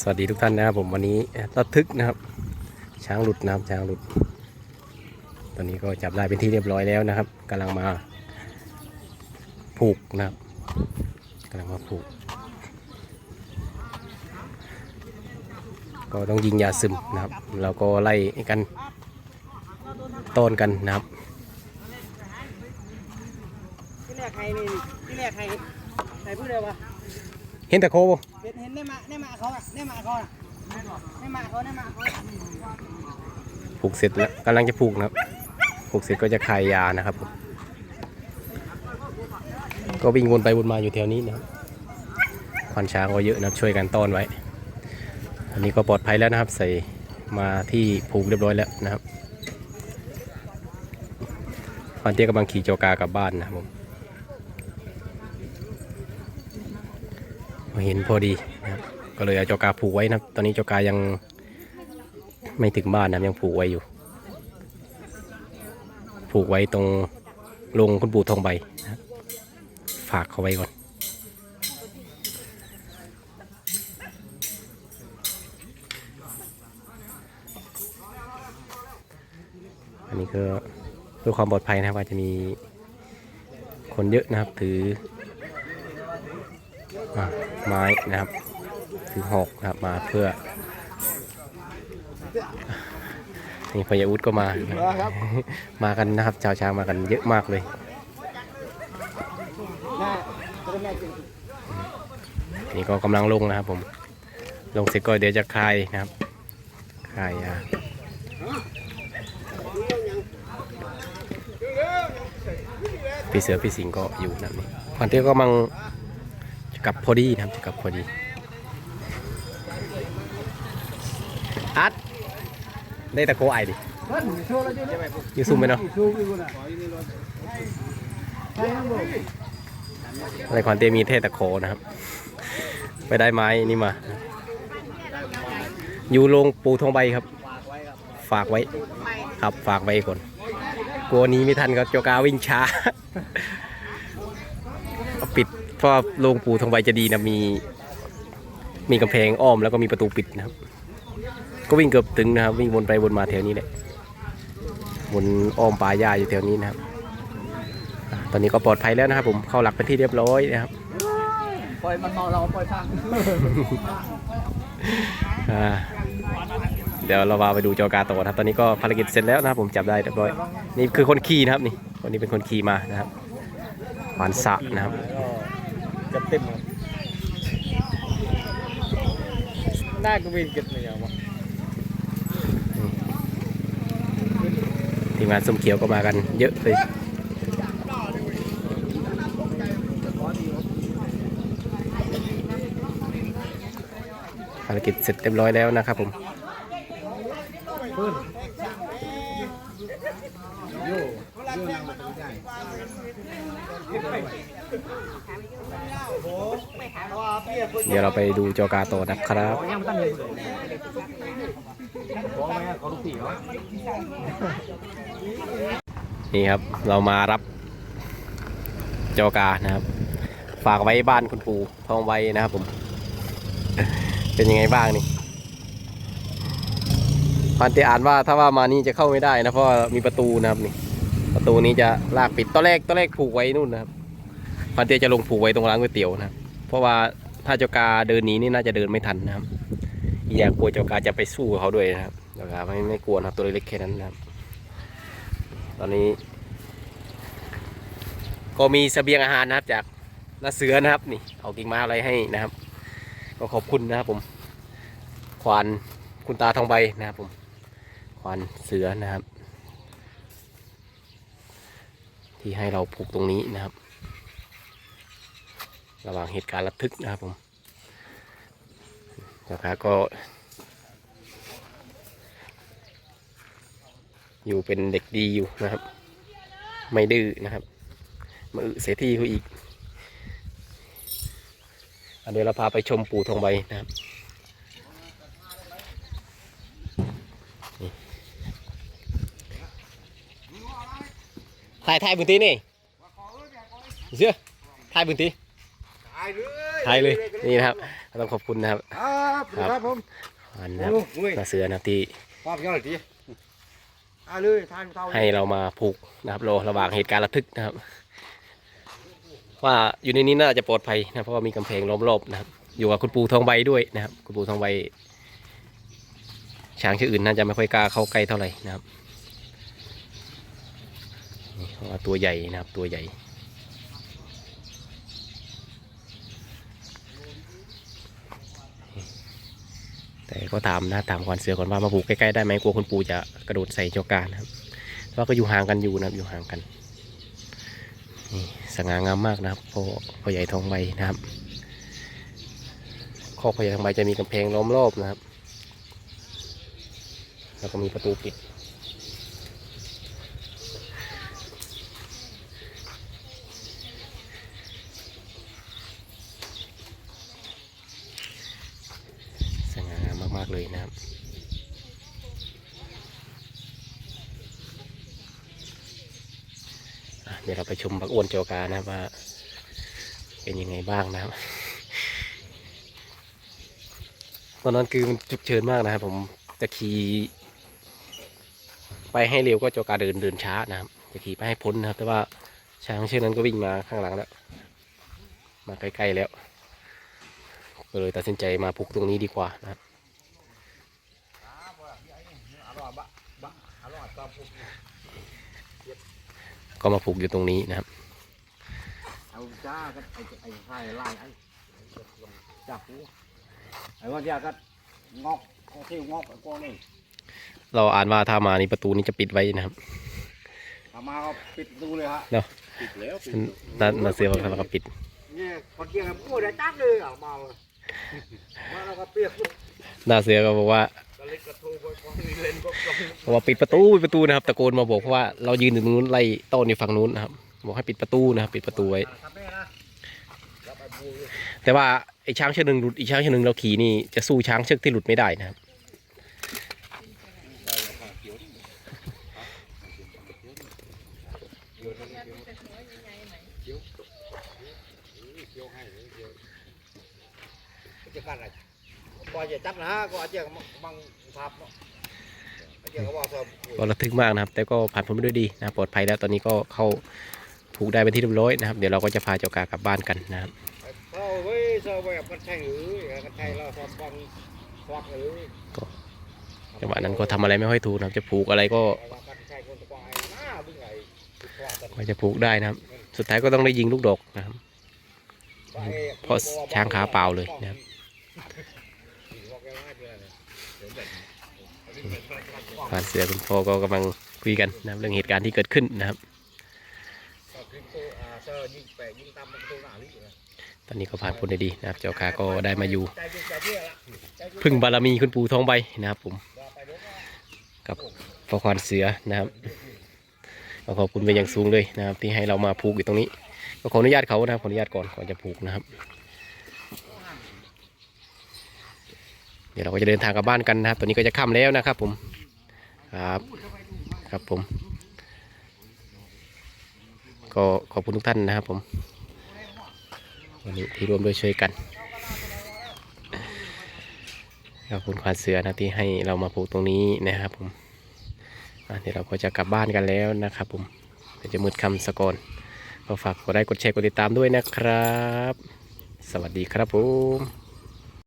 สวัสดีทุกท่านนะครับผมวันนี้ระทึกนะครับ ช้างหลุดนะครับช้างหลุด ตอนนี้ก็จับได้เป็นที่เรียบร้อยแล้วนะครับกำลังมาผูกนะครับกำลังมาผูก ก็ต้องยิงยาซึมนะครับแล้วก็ไล่กันต้อนกันนะครับที่แรกใครนี่ที่แรกใครใครพูดเลยวะ เห็นแต่โคบ่เห็นเห็นได้มาได้มาเขาอะได้มาเขาอะได้มาเขาได้มาเขาผูกเสร็จแล้วกำลังจะผูกนะครับผูกเสร็จก็จะคลายยานะครับผมก็วิ่งวนไปวนมาอยู่แถวนี้นะครับควานช้างก็เยอะนะครับช่วยกันต้อนไว้ อันนี้ก็ปลอดภัยแล้วนะครับ ใส่มาที่ผูกเรียบร้อยแล้วนะครับควานเตี้ยกำลังขี่โจกากลับบ้านนะครับผม มาเห็นพอดีนะครับก็เลยเอาโจกาผูกไว้นะครับตอนนี้โจกายังไม่ถึงบ้านนะยังผูกไว้อยู่ ผูกไว้ตรงลงคุณปู่ทองใบนะฝากเขาไว้ก่อน อันนี้ก็เพื่อความปลอดภัยนะครับอาจะมีคนเยอะนะครับถือ ไม้นะครับถือหอกนะครับมาเพื่อนี่พยาวุฒิก็มา มากันนะครับ ชาวช้างมากันเยอะมากเลยนี่ก็กำลังลงนะครับผม ลงเสร็จก็เดี๋ยวจะคลายนะครับ คลายอ่าพี่เสือพี่สิงห์ก็อยู่นั่นนี่พันเตี้ยก็กำลัง กลับพอดีนะครับจะกลับพอดีอัดได้ตะโกไอดิยุ้ยซุ่มไปเนาะอะใช่ครับผมในคอนเตมีเทศตะโขนะครับ ไปได้ไม้นี่มา อยู่โรงปูทองใบครับ ฝากไว้ ครับฝากไว้ก่อน กลัวหนี้ไม่ทันครับโจกาวิ่งช้า เพราะโรงปูทองใบจะดีนะมี มีกำแพงอ้อมแล้วก็มีประตูปิดนะครับ ก็วิ่งเกือบถึงนะครับ วิ่งวนไปวนมาแถวนี้แหละวนอ้อมป่าหญ้าอยู่แถวนี้นะครับ ตอนนี้ก็ปลอดภัยแล้วนะครับ ผมเข้าหลักเป็นที่เรียบร้อยนะครับปล่อยมันเมาเราปล่อยฟังเดี๋ยวเรามาไปดูจอกาโตนะครับ ตอนนี้ก็ภารกิจเสร็จแล้วนะครับ ผมจับได้เรียบร้อย นี่คือคนขี่นะครับนี่คนนี้เป็นคนขี่มานะครับขวานสะนะครับ จะเต็มหน้ากวินเก็บเหนียววะทีมงานส้มเขียวก็มากันเยอะเลยภารกิจเสร็จเรียบร้อยแล้วนะครับผม เดี๋ยวเราไปดูจอกาโตนะครับนี่ครับเรามารับจอกานะครับ ฝากไว้บ้านคุณปู่ทองไว้นะครับผม เป็นยังไงบ้างนี่ พันเตอ่านว่าถ้าว่ามานี่จะเข้าไม่ได้นะเพราะมีประตูนะครับนี่ ประตูนี้จะลากปิดตอนแรกตอนแรกผูกไว้นู่นนะครับพันเตจะลงผูกไว้ตรงร้านก๋วยเตี๋ยวนะครับเพราะว่าถ้าเจ้ากาเดินหนีนี่น่าจะเดินไม่ทันนะครับอย่ากลัวเจ้ากาจะไปสู้กับเขาด้วยนะครับเจ้ากาไม่ไม่กลัวนะครับตัวเล็กแค่นั้นนะครับ ตอนนี้ ก็มีเสบียงอาหารนะครับ จากน้าเสือนะครับนี่ เอากิ่งไม้อะไรให้นะครับ ก็ขอบคุณนะครับผม ควานคุณตาทองใบนะครับผม ควานเสือนะครับ ที่ให้เราผูกตรงนี้นะครับ ระหว่างเหตุการณ์ระทึกนะครับผมนะครับก็ อยู่เป็นเด็กดีอยู่นะครับ ไม่ดื้อนะครับมาอึเสียที่เขาอีกอันเดี๋ยวเราพาไปชมปู่ทองใบนะครับ ถ่ายถ่ายพื้นที่นี่เชื่อถ่ายพื้นที่ายเลยท้ายเลยนี่นะครับต้องขอบคุณนะครับครับครับผมอันนะครับโอ้นาเสือนะครับที่ความยอดดียทานเตาให้เรามาผูกนะครับรอระหว่างเหตุการณ์ระทึกนะครับ ว่าอยู่ในนี้น่าจะปลอดภัยนะเพราะว่ามีกำแพงล้อมรอบนะครับ อยู่กับคุณปูทองใบด้วยนะครับ คุณปูทองใบช้างชื่ออื่นน่าจะไม่ค่อยกล้าเข้าใกล้เท่าไหร่นะครับ ว่าตัวใหญ่นะครับตัวใหญ่ แต่ก็ตามนะตามควันเสือก่อนว่ามาผูกใกล้ๆได้ไหมกลัวคุณปู่จะกระโดดใส่เจ้าการนะครับเพราก็อยู่ห่างกันอยู่นะครับอยู่ห่างกันนี่สง่างามมากนะครับพ่อพ่อใหญ่ทองใบนะครับข้อกพ่อใหญ่ทองใบจะมีกำแพงล้อมรอบนะครับ แล้วก็มีประตูปิด สง่างามมาก ๆ เลยนะครับ อะเดี๋ยวเราไปชมบักอ้วนโจกานะครับว่า เป็นยังไงบ้างนะครับตอนนั้นคือมันฉุกเฉินมากนะครับผมจะขี่ไปให้เร็วก็โจกาเดินเดินช้านะครับ จะขี่ไปให้พ้นนะครับ แต่ว่าช้างเชือกนั้นก็วิ่งมาข้างหลังแล้ว มาใกล้ๆแล้ว ก็เลยตัดสินใจมาผูกตรงนี้ดีกว่านะครับ ก็มาผูกอยู่ตรงนี้นะครับเอาจ้าก็ไอ้ไอ้ไข่ไล่ไอ้จับหูไอ้ว่าจ้าก็งอกก็ที่งอกไอ้ก้อนนี่เราอ่านว่าถ้ามานี่ประตูนี้จะปิดไว้นะครับทำมาก็ปิดดูเลยฮะเนาะปิดแล้วนานาเสือบอกเราก็ปิดเนี่ยพอเกี่ยวกับพูดได้จับเลยอะเมาเลยมาแล้วก็เปียกนาเสือก็บอกว่า บอกว่าปิดประตูปิดประตูนะครับตะโกนมาบอกเพราะว่าเรายืนอยู่ตรงนู้นไล่ต้นอยู่ฝั่งนู้นนะครับ บอกให้ปิดประตูนะครับ ปิดประตูไว้ทำแม่นะแล้วไปบูเลยแต่ว่าไอ้ช้างเชือกหนึ่งหลุดอีกช้างเชือกหนึ่งเราขี่นี่จะสู้ช้างเชือกที่หลุดไม่ได้นะครับจะกันอะไรบอยจะจับนะฮะก็อาจจะบังภาพ ก็ระทึกมากนะครับ แต่ก็ผ่านพ้นไปด้วยดีนะปลอดภัยแล้วตอนนี้ก็เข้าผูกได้เป็นที่เรียบร้อยนะครับ เดี๋ยวเราก็จะพาเจ้ากากลับบ้านกันนะครับกันใช่หรือกันใช่เราสอบบังควักหรือจังหวะนั้นก็ทำอะไรไม่ค่อยถูกนะครับ จะผูกอะไรก็กันใช่คนตะกวายหน้าบึ้งไม่จะผูกได้นะครับ สุดท้ายก็ต้องได้ยิงลูกดอกนะครับ เพราะช้างขาเปล่าเลยนะครับ ผ่านเสือคุณพ่อก็กำลังคุยกันนะครับเรื่องเหตุการณ์ที่เกิดขึ้นนะครับตอนนี้ก็ผ่านพ้นได้ดีนะครับ เจ้าคาก็ได้มาอยู่ พึ่งบารมีคุณปู่ทองใบนะครับผม กับพ่อควานเสือนะครับก็ขอบคุณเป็นอย่างสูงเลยนะครับ ที่ให้เรามาผูกอยู่ตรงนี้ ก็ขออนุญาตเขานะครับขออนุญาตก่อนก่อนจะผูกนะครับ เดี๋ยวเราก็จะเดินทางกลับบ้านกันนะครับ ตอนนี้ก็จะค่ำแล้วนะครับผม ครับ ครับผม ก็ขอบคุณทุกท่านนะครับผม วันนี้ที่ร่วมด้วยช่วยกัน ขอบคุณควานเสือนะที่ให้เรามาปลูกตรงนี้นะครับผมอะเดี๋ยวเราก็จะกลับบ้านกันแล้วนะครับผมเดี๋ยวจะมืดคำสะกอนก็ฝากกดไลค์กดแชร์กดติดตามด้วยนะครับ สวัสดีครับผม